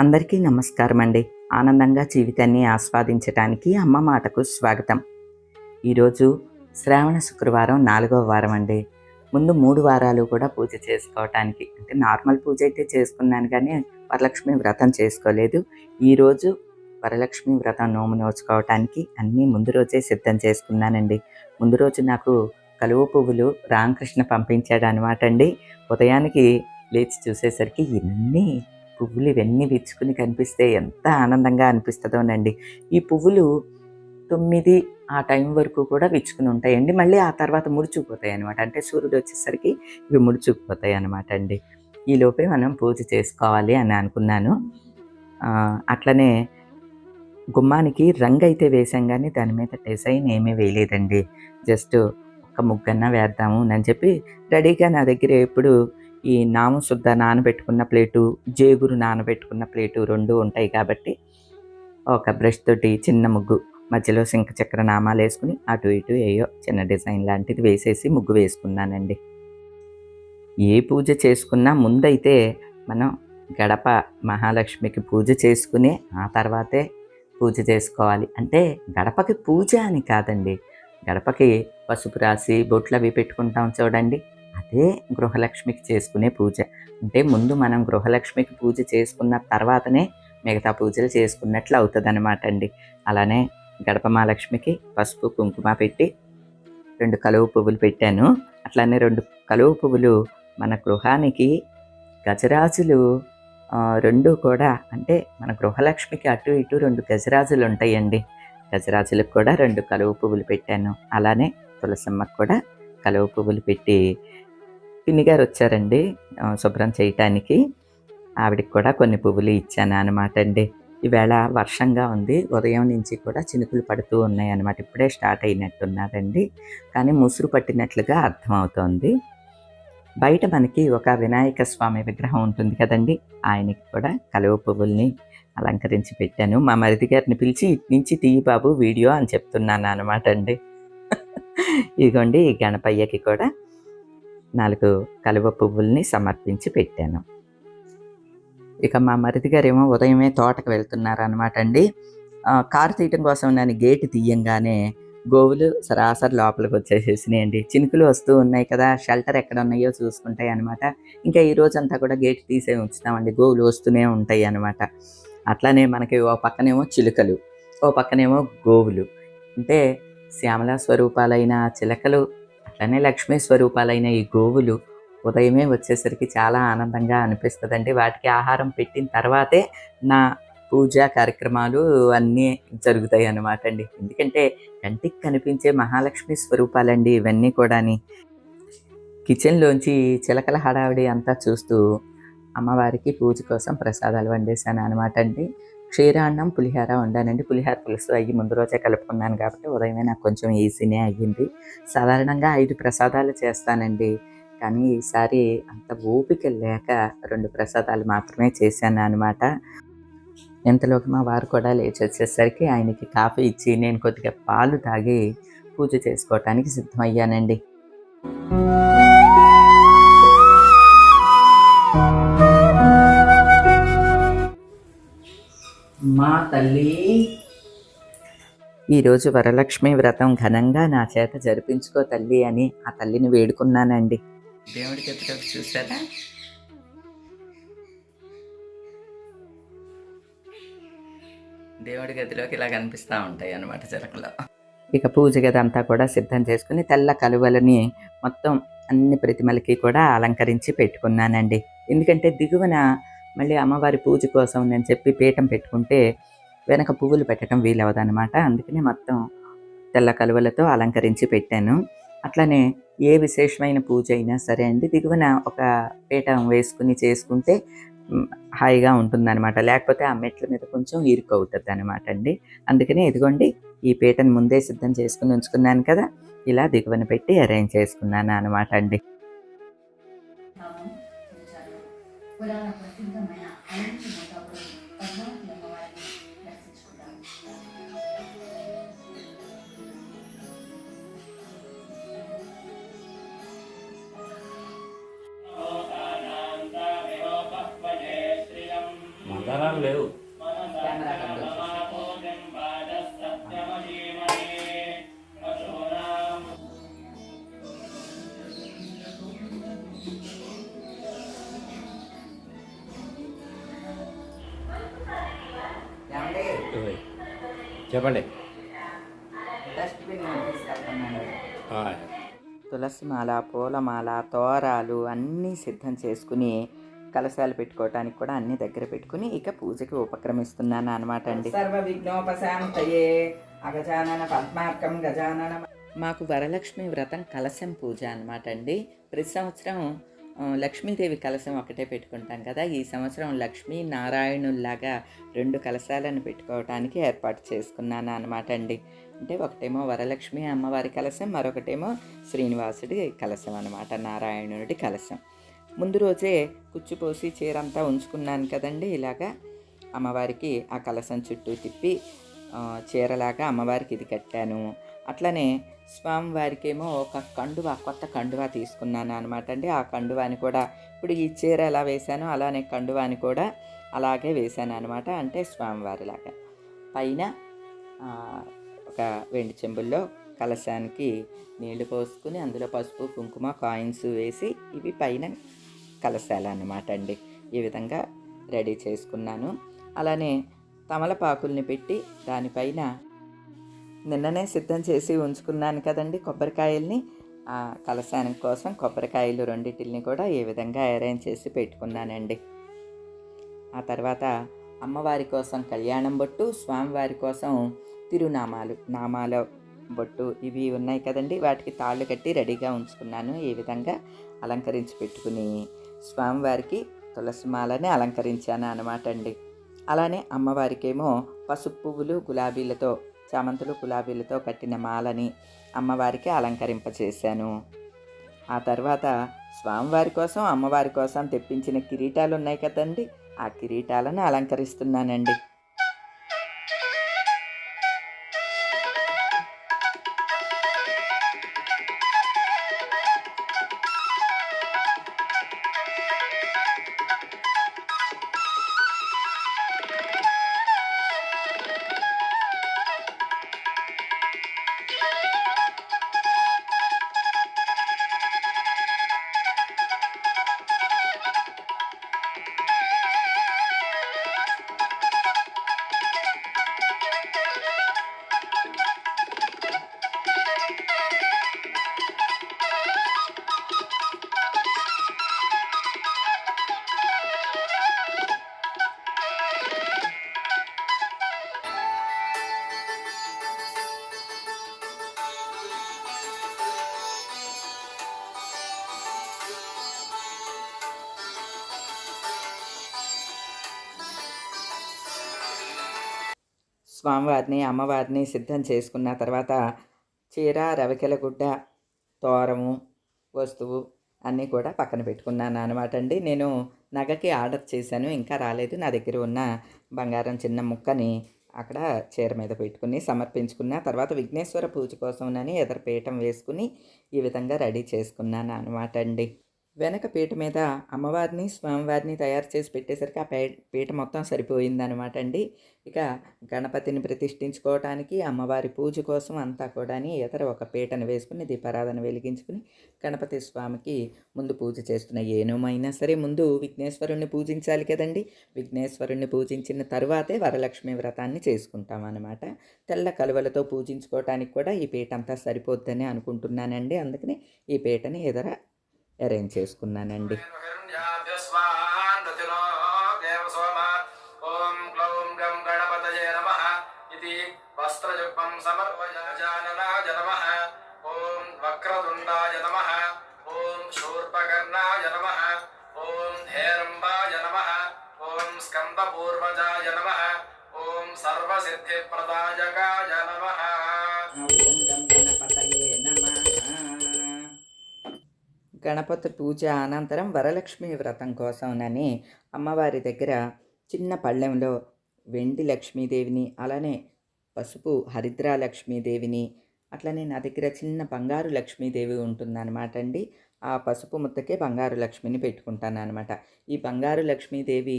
అందరికీ నమస్కారం అండి ఆనందంగా జీవితాన్ని ఆస్వాదించటానికి అమ్మ మాటకు స్వాగతం. ఈరోజు శ్రావణ శుక్రవారం నాలుగవ వారం అండి ముందు మూడు వారాలు కూడా పూజ చేసుకోవటానికి అంటే నార్మల్ పూజ అయితే చేసుకున్నాను కానీ వరలక్ష్మి వ్రతం చేసుకోలేదు. ఈరోజు వరలక్ష్మి వ్రతం నోము నోచుకోవటానికి అన్నీ ముందు రోజే సిద్ధం చేసుకున్నానండి. ముందు రోజు నాకు కలువ పువ్వులు రామకృష్ణ పంపించాడు అనమాట అండి. ఉదయానికి లేచి చూసేసరికి ఎన్ని పువ్వులు ఇవన్నీ విచ్చుకుని కనిపిస్తే ఎంత ఆనందంగా అనిపిస్తుందోనండి. ఈ పువ్వులు తొమ్మిది ఆ టైం వరకు కూడా విచ్చుకుని ఉంటాయండి. మళ్ళీ ఆ తర్వాత ముడుచుకుపోతాయి అనమాట అంటే సూర్యుడు వచ్చేసరికి ఇవి ముడుచుకుపోతాయి అనమాట అండి ఈ లోపే మనం పూజ చేసుకోవాలి అని అనుకున్నాను. అట్లనే గుమ్మానికి రంగు అయితే వేసాం కానీ దాని మీద డిజైన్ ఏమీ వేయలేదండి. జస్ట్ ఒక ముగ్గన్న వేద్దాము అని చెప్పి రెడీగా నా దగ్గర ఎప్పుడు ఈ నామశుద్ధ నానబెట్టుకున్న ప్లేటు జేగురు నానబెట్టుకున్న ప్లేటు రెండు ఉంటాయి కాబట్టి ఒక బ్రష్ తోటి చిన్న ముగ్గు మధ్యలో సింక చక్ర నామాలు వేసుకుని అటు ఇటు ఏయో చిన్న డిజైన్ లాంటిది వేసేసి ముగ్గు వేసుకున్నానండి. ఏ పూజ చేసుకున్నా ముందైతే మనం గడప మహాలక్ష్మికి పూజ చేసుకుని ఆ తర్వాతే పూజ చేసుకోవాలి. అంటే గడపకి పూజ అని కాదండి. గడపకి పసుపు రాసి బొట్లు అవి పెట్టుకుంటాం చూడండి. అదే గృహలక్ష్మికి చేసుకునే పూజ. అంటే ముందు మనం గృహలక్ష్మికి పూజ చేసుకున్న తర్వాతనే మిగతా పూజలు చేసుకున్నట్లు అవుతుంది అనమాట అండి. అలానే గడప మహాలక్ష్మికి పసుపు కుంకుమ పెట్టి రెండు కలువ పువ్వులు పెట్టాను. అట్లానే రెండు కలువ పువ్వులు మన గృహానికి గజరాజులు రెండు కూడా అంటే మన గృహలక్ష్మికి అటు ఇటు రెండు గజరాజులు ఉంటాయండి. గజరాజులకు కూడా రెండు కలువ పువ్వులు పెట్టాను. అలానే తులసమ్మకు కూడా కలువ పువ్వులు పెట్టి పిన్ని గారు వచ్చారండి శుభ్రం చేయటానికి. ఆవిడకి కూడా కొన్ని పువ్వులు ఇచ్చాను అనమాట అండి. ఈవేళ వర్షంగా ఉంది ఉదయం నుంచి కూడా చినుకులు పడుతూ ఉన్నాయి అనమాట ఇప్పుడే స్టార్ట్ అయినట్టున్నారండి. కానీ ముసురు పట్టినట్లుగా అర్థమవుతోంది. బయట మనకి ఒక వినాయక స్వామి విగ్రహం ఉంటుంది కదండి ఆయనకి కూడా కలువ పువ్వుల్ని అలంకరించి పెట్టాను. మా మరిది గారిని పిలిచి ఇటు నుంచి తీయి బాబు వీడియో అని చెప్తున్నాను అనమాట అండి. ఇదిగోండి ఈ గణపయ్యకి కూడా నాలుగు కలువ పువ్వుల్ని సమర్పించి పెట్టాను. ఇక మా మరిది గారు ఏమో ఉదయమే తోటకు వెళ్తున్నారనమాట అండి. కారు తీయటం కోసం నేను గేటు తీయంగానే గోవులు సరాసరి లోపలికి వచ్చేసేసినాయండి చినుకులు వస్తూ ఉన్నాయి కదా షెల్టర్ ఎక్కడ ఉన్నాయో చూసుకుంటాయి అనమాట ఇంకా ఈ రోజంతా కూడా గేట్ తీసే ఉంచుతామండి. గోవులు వస్తూనే ఉంటాయి అనమాట అట్లానే మనకి ఓ పక్కనేమో చిలుకలు ఓ పక్కనేమో గోవులు. అంటే శ్యామల స్వరూపాలైన చిలకలు అట్లనే లక్ష్మీ స్వరూపాలైన ఈ గోవులు ఉదయమే వచ్చేసరికి చాలా ఆనందంగా అనిపిస్తుందండి. వాటికి ఆహారం పెట్టిన తర్వాతే నా పూజా కార్యక్రమాలు అన్నీ జరుగుతాయి అన్నమాట అండి. ఎందుకంటే కంటికి కనిపించే మహాలక్ష్మి స్వరూపాలండి ఇవన్నీ కూడాని. కిచెన్లోంచి చిలకల హడావిడి అంతా చూస్తూ అమ్మవారికి పూజ కోసం ప్రసాదాలు వండేశాను అనమాట అండి. క్షీరాన్నం పులిహార వండానండి. పులిహార పులుసు అయ్యి ముందు రోజే కలుపుకున్నాను కాబట్టి ఉదయమే నాకు కొంచెం ఈజీనే అయ్యింది. సాధారణంగా ఐదు ప్రసాదాలు చేస్తానండి. కానీ ఈసారి అంత ఓపిక లేక రెండు ప్రసాదాలు మాత్రమే చేశాను అనమాట ఇంతలోకి మా వారు కూడా లేచి వచ్చేసరికి ఆయనకి కాఫీ ఇచ్చి నేను కొద్దిగా పాలు తాగి పూజ చేసుకోవటానికి సిద్ధమయ్యానండి. మా తల్లి. ఈరోజు వరలక్ష్మి వ్రతం ఘనంగా నా చేత జరిపించుకో తల్లి అని ఆ తల్లిని వేడుకున్నానండి. దేవుడికి ఎత్తుకొని చూసారా దేవుడి గదిలోకి ఇలా కనిపిస్తూ ఉంటాయి అన్నమాట చిలకలు ఇక పూజ గది అంతా కూడా సిద్ధం చేసుకుని తెల్ల కలువలని మొత్తం అన్ని ప్రతిమలకి కూడా అలంకరించి పెట్టుకున్నానండి. ఎందుకంటే దిగువన మళ్ళీ అమ్మవారి పూజ కోసం నేను చెప్పి పీఠం పెట్టుకుంటే వెనక పువ్వులు పెట్టడం వీలవదనమాట అందుకనే మొత్తం తెల్ల కలువలతో అలంకరించి పెట్టాను. అట్లనే ఏ విశేషమైన పూజ అయినా సరే అండి దిగువన ఒక పీఠం వేసుకుని చేసుకుంటే హాయిగా ఉంటుందన్నమాట. లేకపోతే ఆ మెట్ల మీద కొంచెం ఇరుకు అవుతుంది అనమాట అండి. అందుకనే ఇదిగోండి ఈ పీటను ముందే సిద్ధం చేసుకుని ఉంచుకున్నాను కదా ఇలా దిగువన పెట్టి అరేంజ్ చేసుకున్నాను అనమాట అండి. ప్రసిద్ధమైన అనంత మోతాపురం పద్మావతి అమ్మవారిని దర్శించుకుందాం. లేవు. చెప్పండి. తులసిమాల పూలమాల తోరాలు అన్నీ సిద్ధం చేసుకుని కలశాలు పెట్టుకోవటానికి కూడా అన్ని దగ్గర పెట్టుకుని ఇక పూజకి ఉపక్రమిస్తున్నాను అనమాట అండి. సర్వ విఘ్నోపశాంతయే అగజానన పద్మార్కం గజానన మాకు వరలక్ష్మి వ్రతం కలశం పూజ అనమాట అండి. ప్రతి సంవత్సరం లక్ష్మీదేవి కలశం ఒకటే పెట్టుకుంటాం కదా. ఈ సంవత్సరం లక్ష్మీ నారాయణుల్లాగా రెండు కలశాలను పెట్టుకోవటానికి ఏర్పాటు చేసుకున్నాను అనమాట అండి. అంటే ఒకటేమో వరలక్ష్మి అమ్మవారి కలశం మరొకటేమో శ్రీనివాసుడి కలశం అనమాట నారాయణుడి కలశం. ముందు రోజే కుచ్చిపోసి చీరంతా ఉంచుకున్నాను కదండి. ఇలాగా అమ్మవారికి ఆ కలశం చుట్టూ తిప్పి చీరలాగా అమ్మవారికి ఇది కట్టాను. అట్లనే స్వామివారికేమో ఒక కండువా కొత్త కండువా తీసుకున్నాను అనమాట అండి. ఆ కండువాని కూడా ఇప్పుడు ఈ చీర ఎలా వేశానో అలానే కండువాని కూడా అలాగే వేశాను అనమాట అంటే స్వామివారిలాగా. పైన ఒక వెండి చెంబుల్లో కలశానికి నీళ్ళు పోసుకుని అందులో పసుపు కుంకుమ కాయిన్స్ వేసి ఇవి పైన కలశాలు అన్నమాట అండి. ఈ విధంగా రెడీ చేసుకున్నాను. అలానే తమలపాకుల్ని పెట్టి దానిపైన నిన్ననే సిద్ధం చేసి ఉంచుకున్నాను కదండి కొబ్బరికాయల్ని. కలశానం కోసం కొబ్బరికాయలు రెండింటిని కూడా ఈ విధంగా అరేంజ్ చేసి పెట్టుకున్నానండి. ఆ తర్వాత అమ్మవారి కోసం కళ్యాణం బొట్టు స్వామివారి కోసం తిరునామాలు నామాల బొట్టు ఇవి ఉన్నాయి కదండి. వాటికి తాళ్ళు కట్టి రెడీగా ఉంచుకున్నాను. ఈ విధంగా అలంకరించి పెట్టుకుని స్వామివారికి తులసి మాలని అలంకరించాను అనమాట అండి అలానే అమ్మవారికేమో పసుపు పువ్వులు గులాబీలతో చామంతులు గులాబీలతో కట్టిన మాలని అమ్మవారికి అలంకరింపచేశాను. ఆ తర్వాత స్వామివారి కోసం అమ్మవారి కోసం తెప్పించిన కిరీటాలు ఉన్నాయి కదండి. ఆ కిరీటాలను అలంకరిస్తున్నానండి. స్వామివారిని అమ్మవారిని సిద్ధం చేసుకున్న తర్వాత చీర రవికెల గుడ్డ తోరము వస్తువు అన్నీ కూడా పక్కన పెట్టుకున్నాను అనమాట అండి. నేను నగకి ఆర్డర్ చేశాను ఇంకా రాలేదు. నా దగ్గర ఉన్న బంగారం చిన్న ముక్కని అక్కడ చీర మీద పెట్టుకుని సమర్పించుకున్న తర్వాత విఘ్నేశ్వర పూజ కోసంనని ఎదర పీఠం వేసుకుని ఈ విధంగా రెడీ చేసుకున్నాను అనమాట అండి. వెనక పీట మీద అమ్మవారిని స్వామివారిని తయారు చేసి పెట్టేసరికి ఆ పే పీట మొత్తం సరిపోయిందనమాట అండి. ఇక గణపతిని ప్రతిష్ఠించుకోవటానికి అమ్మవారి పూజ కోసం అంతా కూడా ఇతర ఒక పీటను వేసుకుని దీపారాధన వెలిగించుకుని గణపతి స్వామికి ముందు పూజ చేస్తున్న ఏనోమైనా సరే ముందు విఘ్నేశ్వరుణ్ణి పూజించాలి కదండి. విఘ్నేశ్వరుణ్ణి పూజించిన తర్వాతే వరలక్ష్మి వ్రతాన్ని చేసుకుంటాం అనమాట తెల్ల కలువలతో పూజించుకోవటానికి కూడా ఈ పీట అంతా సరిపోద్దని అనుకుంటున్నానండి. అందుకని ఈ పీటని ఇతర అరేంజ్ చేసుకున్నానండి. వస్త్రయుగ్మం సమర్పయాజాననాయ నమ ఓం వక్రతుండాయ నమ. ఓం శూర్పకర్ణాయ నమ. ఓం హేరంబాయ నమ. ఓం స్కందపూర్వజాయ నమ. ఓం సర్వసిద్ధిప్రదాయకాయ నమ. గణపతి పూజ అనంతరం వరలక్ష్మి వ్రతం కోసంనని అమ్మవారి దగ్గర చిన్న పళ్ళెంలో వెండి లక్ష్మీదేవిని అలానే పసుపు హరిద్రా లక్ష్మీదేవిని అట్లనే నా దగ్గర చిన్న బంగారు లక్ష్మీదేవి ఉంటుందన్నమాట అండి. ఆ పసుపు ముద్దకే బంగారు లక్ష్మిని పెట్టుకుంటాను అనమాట ఈ బంగారు లక్ష్మీదేవి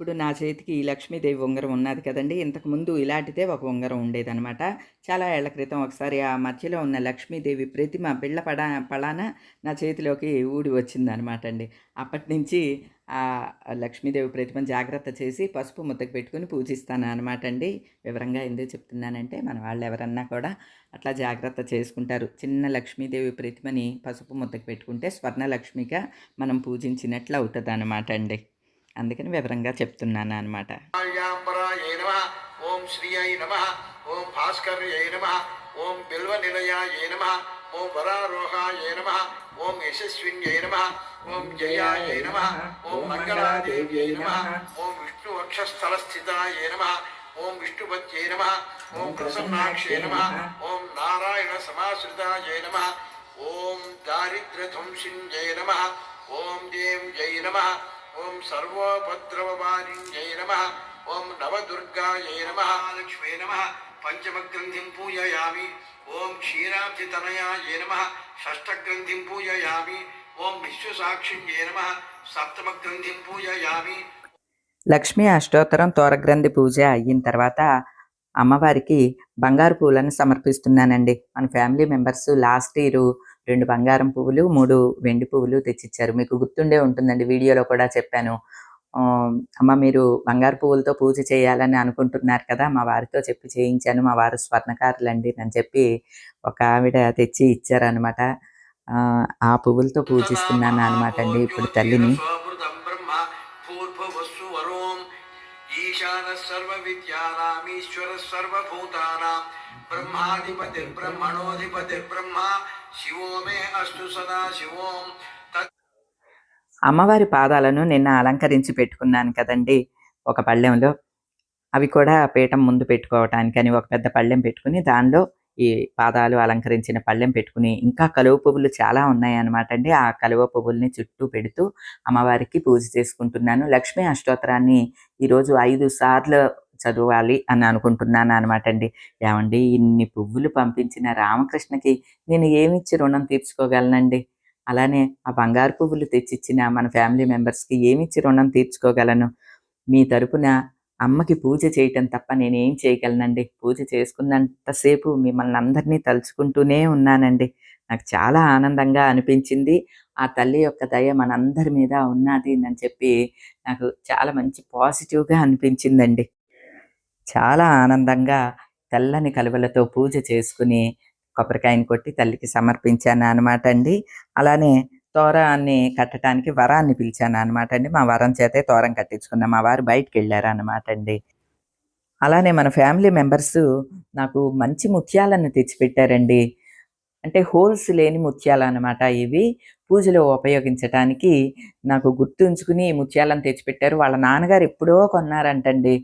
ఇప్పుడు నా చేతికి ఈ లక్ష్మీదేవి ఉంగరం ఉన్నది కదండి. ఇంతకుముందు ఇలాంటిదే ఒక ఉంగరం ఉండేదనమాట చాలా ఏళ్ళ క్రితం ఒకసారి ఆ మధ్యలో ఉన్న లక్ష్మీదేవి ప్రతిమ బిళ్ళ పడా పడాన నా చేతిలోకి ఊడి వచ్చిందనమాట అండి. అప్పటి నుంచి ఆ లక్ష్మీదేవి ప్రతిమను జాగ్రత్త చేసి పసుపు ముద్దకు పెట్టుకుని పూజిస్తాను అనమాట అండి. వివరంగా ఎందుకు చెప్తున్నానంటే మన వాళ్ళు ఎవరన్నా కూడా అట్లా జాగ్రత్త చేసుకుంటారు. చిన్న లక్ష్మీదేవి ప్రతిమని పసుపు ముద్దకు పెట్టుకుంటే స్వర్ణలక్ష్మిగా మనం పూజించినట్లు అవుతుంది అనమాట అండి. అందుకని వివరంగా చెప్తున్నాను అనమాట యాంబరాయ నమ ఓం శ్రీయై నమ ఓం భాస్కర్యై నమ ఓం బిల్వనిలయాయ నమ ఓం వరారోహాయ నమ ఓం యశస్విన్యై నమ ఓం జయాయ నమ ఓం మంగళాదేవ్యై నమ ఓం విష్ణువక్షస్థలస్థితాయ నమ ఓం విష్ణుపత్యై నమ ఓం ప్రసన్నాక్షే నమ ఓం నారాయణ సమాశ్రితాయ నమ ఓం దారిద్ర్యధ్వంసిన్యై నమ ఓం దేం జై నమ ఓం సర్వోపద్రవమాలిన్యై నమ. ఓం నవదుర్గాయై నమ. లక్ష్మీ నమ. పంచమగ్రంథిం పూజయామి. ఓం క్షీరాబ్ధితనయాయ నమ. షష్ఠగ్రంథిం పూజయామి. ఓం విశ్వసాక్షిణ్యై నమ. సప్తమగ్రంథిం పూజయామి. లక్ష్మీ అష్టోత్తరం తోరగ్రంథి పూజ అయిన తర్వాత అమ్మవారికి బంగారు పూలను సమర్పిస్తున్నానండి. మన ఫ్యామిలీ మెంబర్స్ లాస్ట్ ఇయర్ రెండు బంగారం పువ్వులు మూడు వెండి పువ్వులు తెచ్చిచ్చారు. మీకు గుర్తుండే ఉంటుందండి వీడియోలో కూడా చెప్పాను. అమ్మ మీరు బంగారు పువ్వులతో పూజ చేయాలని అనుకుంటున్నారు కదా మా వారితో చెప్పి చేయించాను మా వారు స్వర్ణకారులండి అని చెప్పి ఒక ఆవిడ తెచ్చి ఇచ్చారనమాట ఆ పువ్వులతో పూజిస్తున్నాను అనమాట అండి ఇప్పుడు తల్లిని. ఈశాన సర్వ విద్యానామీశ్వర సర్వభూతానాం. బ్రహ్మాధిపతిర్బ్రహ్మణోధిపతిర్బ్రహ్మ శివో మే అష్టు సదా శివోం అమ్మవారి పాదాలను నిన్న అలంకరించి పెట్టుకున్నాను కదండి. ఒక పళ్ళెంలో అవి కూడా పీఠం ముందు పెట్టుకోవటానికి అని ఒక పెద్ద పళ్ళెం పెట్టుకుని దానిలో ఈ పాదాలు అలంకరించిన పళ్ళెం పెట్టుకుని ఇంకా కలువ పువ్వులు చాలా ఉన్నాయి అన్నమాట అండి. ఆ కలువ పువ్వుల్ని చుట్టూ పెడుతూ అమ్మవారికి పూజ చేసుకుంటున్నాను. లక్ష్మీ అష్టోత్తరాన్ని ఈరోజు ఐదు సార్లు చదవాలి అని అనుకుంటున్నాను అనమాట అండి. ఏమండి ఇన్ని పువ్వులు పంపించిన రామకృష్ణకి నేను ఏమిచ్చి రుణం తీర్చుకోగలనండి? అలానే ఆ బంగారు పువ్వులు తెచ్చిచ్చిన మన ఫ్యామిలీ మెంబర్స్కి ఏమిచ్చి రుణం తీర్చుకోగలను? మీ తరపున అమ్మకి పూజ చేయటం తప్ప నేనేం చేయగలనండి? పూజ చేసుకున్నంతసేపు మిమ్మల్ని అందరినీ తలుచుకుంటూనే ఉన్నానండి. నాకు చాలా ఆనందంగా అనిపించింది. ఆ తల్లి యొక్క దయ మనందరి మీద ఉన్నది అని చెప్పి నాకు చాలా మంచి పాజిటివ్గా అనిపించిందండి. చాలా ఆనందంగా తెల్లని కలువలతో పూజ చేసుకుని కొబ్బరికాయని కొట్టి తల్లికి సమర్పించాను అనమాట అండి. అలానే తోరాన్ని కట్టడానికి వరాన్ని పిలిచాను అనమాట అండి. మా వరం చేతే తోరం కట్టించుకున్నాం. మా వారు బయటికి వెళ్ళారు అనమాట అండి. అలానే మన ఫ్యామిలీ మెంబర్స్ నాకు మంచి ముత్యాలను తెచ్చిపెట్టారండి. అంటే హోల్స్ లేని ముత్యాలు అనమాట ఇవి. పూజలో ఉపయోగించటానికి నాకు గుర్తుంచుకుని ఈ ముత్యాలను తెచ్చిపెట్టారు. వాళ్ళ నాన్నగారు ఎప్పుడో కొన్నారంటండి.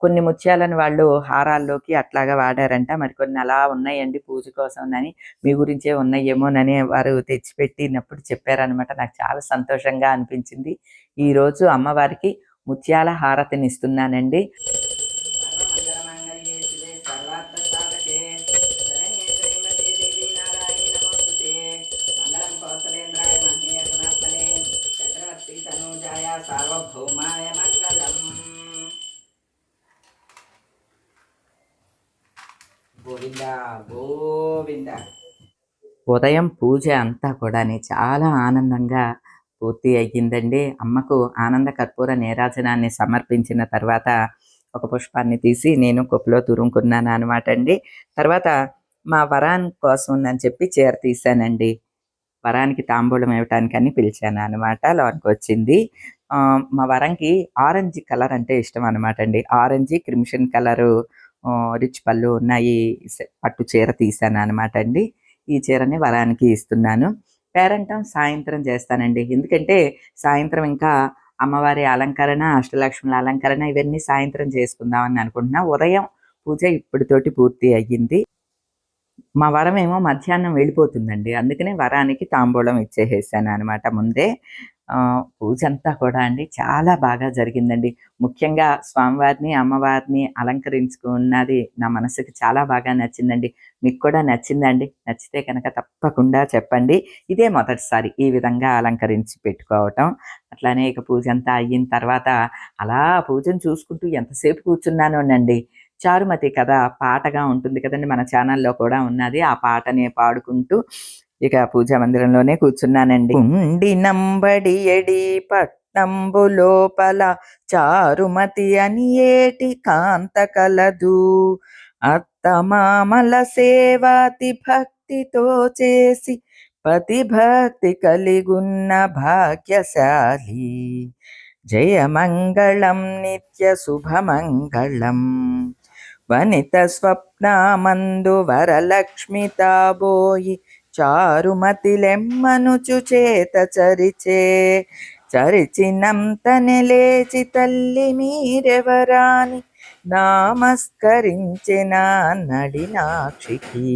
కొన్ని ముత్యాలను వాళ్ళు హారాల్లోకి అట్లాగా వాడారంట. మరి కొన్ని అలా ఉన్నాయండి పూజ కోసం అని. మీ గురించే ఉన్నాయేమోనని వారు తెచ్చిపెట్టినప్పుడు చెప్పారనమాట నాకు చాలా సంతోషంగా అనిపించింది. ఈ రోజు అమ్మవారికి ముత్యాల హారతిని ఇస్తున్నానండి. ఉదయం పూజ అంతా కూడా చాలా ఆనందంగా పూర్తి అయ్యిందండి. అమ్మకు ఆనంద కర్పూర నీరాజనాన్ని సమర్పించిన తర్వాత ఒక పుష్పాన్ని తీసి నేను కుప్పలో తురుముకున్నాను అనమాట అండి. తర్వాత మా వరాన్ కోసం అని చెప్పి చీర తీశానండి. వరానికి తాంబూలం ఇవ్వటానికని పిలిచాను అనమాట లోనికి వచ్చింది. మా వరంకి ఆరెంజ్ కలర్ అంటే ఇష్టం అనమాట అండి. ఆరెంజ్ క్రిమిషన్ కలరు రిచ్ పళ్ళు ఉన్నాయి. పట్టు చీర తీసాను అనమాట అండి. ఈ చీరని వరానికి ఇస్తున్నాను. పేరంటం సాయంత్రం చేస్తానండి. ఎందుకంటే సాయంత్రం ఇంకా అమ్మవారి అలంకరణ అష్టలక్ష్ముల అలంకరణ ఇవన్నీ సాయంత్రం చేసుకుందామని అనుకుంటున్నా. ఉదయం పూజ ఇప్పటితోటి పూర్తి అయ్యింది. మా వరం ఏమో మధ్యాహ్నం వెళ్ళిపోతుందండి. అందుకనే వరానికి తాంబూలం ఇచ్చేసేసాను అనమాట ముందే. పూజ అంతా కూడా అండి చాలా బాగా జరిగిందండి. ముఖ్యంగా స్వామివారిని అమ్మవారిని అలంకరించుకున్నది నా మనసుకి చాలా బాగా నచ్చిందండి. మీకు కూడా నచ్చిందండి నచ్చితే కనుక తప్పకుండా చెప్పండి. ఇదే మొదటిసారి ఈ విధంగా అలంకరించి పెట్టుకోవటం. అట్లానే ఇక పూజ అంతా అయిన తర్వాత అలా పూజను చూసుకుంటూ ఎంతసేపు కూర్చున్నానోనండి. చారుమతి కథ పాటగా ఉంటుంది కదండి మన ఛానల్లో కూడా ఉన్నది. ఆ పాటనే పాడుకుంటూ ఇక పూజా మందిరంలోనే కూర్చున్నానండి. ఉండి నంబడి ఎడి పట్నంబు లోపల చారుమతి అని ఏటి కాంత కలదు అత్తమామల సేవాతి భక్తితో చేసి పతి భక్తి కలిగున్న భాగ్యశాలి. జయమంగళం నిత్య శుభమంగళం. వనిత స్వప్నామందు వరలక్ష్మి తాబోయి చారుమతిలెమ్మనుచు చేత చరిచే చరిచినంతనే లేచి తల్లి మీరెవరాని నామస్కరించిన నడినాక్షికి.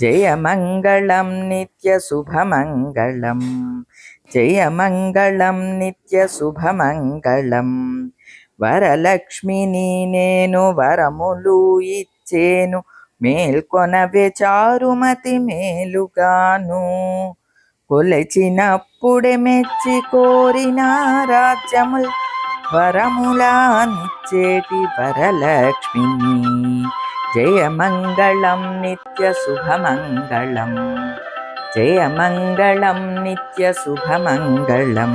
జయమంగళం నిత్య శుభమంగళం జయమంగళం నిత్య శుభమంగళం. వరలక్ష్మిని నేను వరములు ఇచ్చేను మేల్కొనవే చారుమతి మేలుగాను. కొలచినప్పుడే మెచ్చి కోరిన రాజ్యముల్ వరములా నిచ్చేటి వరలక్ష్మిని. జయమంగళం నిత్య శుభమంగళం. జయమంగళం నిత్య శుభమంగళం.